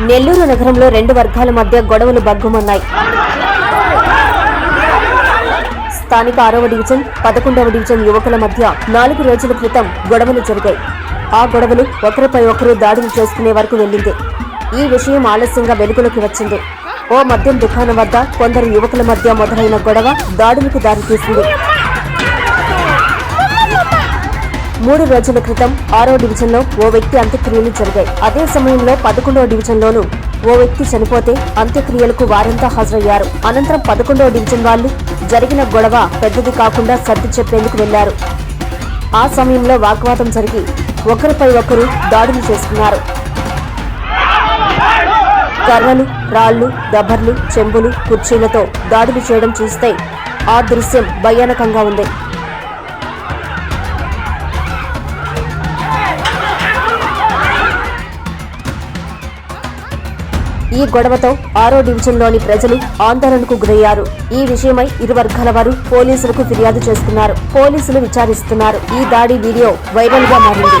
నెల్లూరు నగరంలో రెండు వర్గాల మధ్య గొడవలు భగ్గుమన్నాయి. స్థానిక ఆరవ డివిజన్ పదకొండవ డివిజన్ యువకుల మధ్య నాలుగు రోజుల క్రితం గొడవలు జరిగాయి. ఆ గొడవలు ఒకరిపై ఒకరు దాడులు చేసుకునే వరకు వెళ్ళింది. ఈ విషయం ఆలస్యంగా వెలుగులోకి వచ్చింది. ఓ మద్యం దుకాణం వద్ద కొందరు యువకుల మధ్య మొదలైన గొడవ దాడులకు దారితీసింది. మూడు రోజుల క్రితం ఆరో డివిజన్లో ఓ వ్యక్తి అంత్యక్రియలు జరిగాయి. అదే సమయంలో పదకొండో డివిజన్లోనూ ఓ వ్యక్తి చనిపోతే అంత్యక్రియలకు వారంతా హాజరయ్యారు. అనంతరం పదకొండో డివిజన్ వాళ్ళు జరిగిన గొడవ పెద్దది కాకుండా సర్ది చెప్పేందుకు వెళ్ళారు ఆ సమయంలో వాగ్వాదం జరిగి ఒకరిపై ఒకరు దాడులు చేసుకున్నారు. కర్రలు రాళ్ళు దబ్బర్లు చెంబులు కుర్చీలతో దాడులు చేయడం చూస్తే ఆ దృశ్యం భయానకంగా ఉంది. ఈ గొడవతో ఆరో డివిజన్లోని ప్రజలు ఆందోళనకు గురయ్యారు. ఈ విషయమై ఇరు వర్గాల వారు పోలీసులకు ఫిర్యాదు చేస్తున్నారు పోలీసులు విచారిస్తున్నారు. ఈ దాడి వీడియో వైరల్గా మారింది.